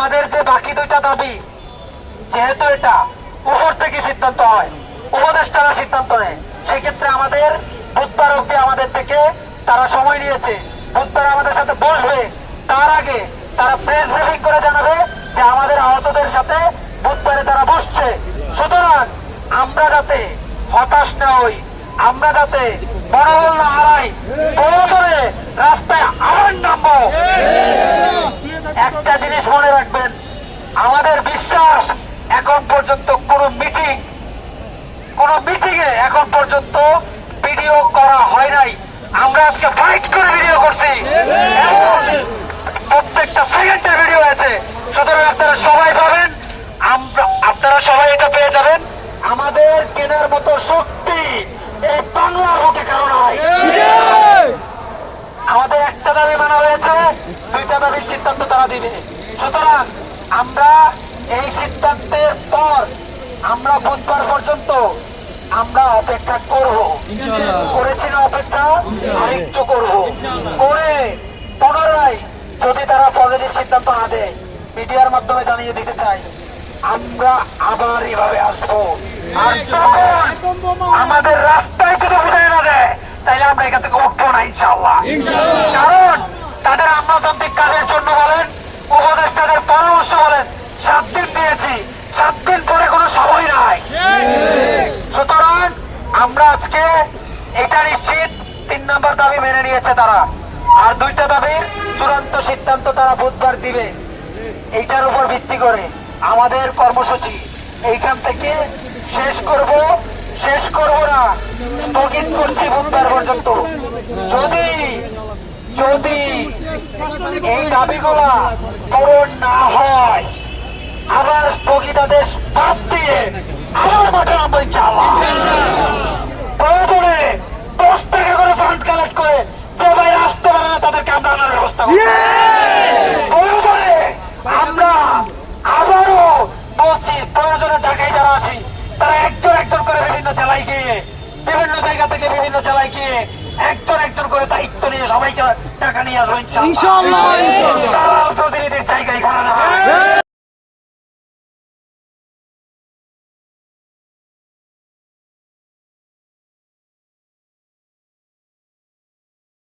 বাকি দুইটা দাবি, যেহেতু এটা উপর থেকে সিদ্ধান্ত হয় উপদেষ্টারা সিদ্ধান্ত নেয় সেক্ষেত্রে আমাদের বুধবার অব্দি আমাদের থেকে তারা সময় নিয়েছে। বুধবার আমাদের সাথে বসবে, তার আগে তারা প্রেস ব্রিফিং করে জানাবে যে আমাদের আহতদের সাথে বুধবারে তারা বসছে। সুতরাং আমরা যাতে হতাশ না হই, আমরা যাতে মনোবল না হারাই প্রয়োজনে রাস্তায় আবার নামবো একটা জিনিস মনে রাখবেন আমাদের বিশ্বাস এখন পর্যন্ত কোন মিটিং কোন মিটিং এ এখন পর্যন্ত ভিডিও করা হয় নাই। আমরা আজকে ফাইট করে ভিডিও করছি। প্রত্যেকটা সেকেন্ডের ভিডিও আছে। সুতরাং আপনারা সবাই পাবেন। আমরা আপনারা সবাই এটা পেয়ে যাবেন। আমাদের কেনার মতো শক্তি এই বাংলার বুকে কারণ হয় আমাদের একটা দাবি মানা হয়েছে, দুইটা দাবির সিদ্ধান্ত তারা দিবে। সুতরাং আমরা এই সিদ্ধান্তের পর আমরা বুধবার পর্যন্ত আমরা অপেক্ষা করব। অপেক্ষা আরেকটু করব। করে পুনরায় যদি তারা পজিটিভ সিদ্ধান্ত না দেয় মিডিয়ার মাধ্যমে জানিয়ে দিতে চাই আমরা আবার এভাবে আসব। আর তখন আমাদের রাস্তায় যদি বুঝাই না দেয় তাইলে আমরা এখান থেকে উঠবো না ইনশাল্লাহ কারণ তাদের আমলাতান্ত্রিক কাজের জন্য বলেন নম্বর দাবি মেনে নিয়েছে তারা। আর দুইটা দাবির চূড়ান্ত সিদ্ধান্ত তারা বুধবার দিবে। এইটার উপর ভিত্তি করে আমাদের কর্মসূচি। এইখান থেকে শেষ করব শেষ করব না। স্থগিত করছি বুধবার পর্যন্ত। যদি যদি এই দাবিগুলা পূরণ না হয়, আবার স্থগিতাদেশ বাদ দিয়ে আবার মাঠে নামবো ইনশাআল্লাহ প্রয়োজনে দশ টাকা করে ফান্ড কালেক্ট করে যে বাইরে আসতে পারে না তাদেরকে আমরা আনার ব্যবস্থা করব। প্রয়োজনে আমরা আবারও বলছি প্রয়োজনে ঢাকায় যারা আছি তারা একজন একজন করে বিভিন্ন জেলায় গিয়ে বিভিন্ন জায়গা থেকে বিভিন্ন জেলায় গিয়ে একজন একজন করে দায়িত্ব নিয়ে সবাইকে টাকা নিয়ে আসব ইনশাআল্লাহ।